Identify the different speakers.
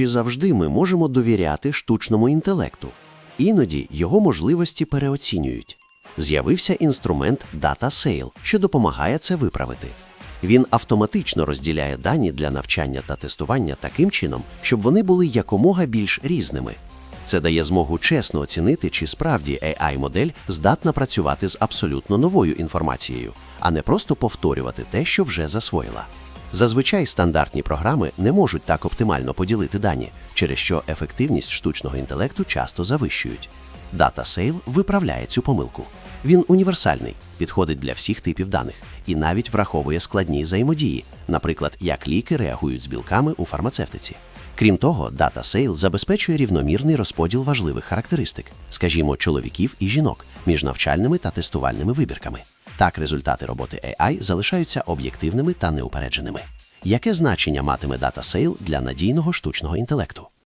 Speaker 1: Чи завжди ми можемо довіряти штучному інтелекту? Іноді його можливості переоцінюють. З'явився інструмент Data Sale, що допомагає це виправити. Він автоматично розділяє дані для навчання та тестування таким чином, щоб вони були якомога більш різними. Це дає змогу чесно оцінити, чи справді AI-модель здатна працювати з абсолютно новою інформацією, а не просто повторювати те, що вже засвоїла. Зазвичай стандартні програми не можуть так оптимально поділити дані, через що ефективність штучного інтелекту часто завищують. Data Sale виправляє цю помилку. Він універсальний, підходить для всіх типів даних і навіть враховує складні взаємодії, наприклад, як ліки реагують з білками у фармацевтиці. Крім того, Data Sale забезпечує рівномірний розподіл важливих характеристик, скажімо, чоловіків і жінок між навчальними та тестувальними вибірками. Так результати роботи AI залишаються об'єктивними та неупередженими. Яке значення матиме дата сейл для надійного штучного інтелекту?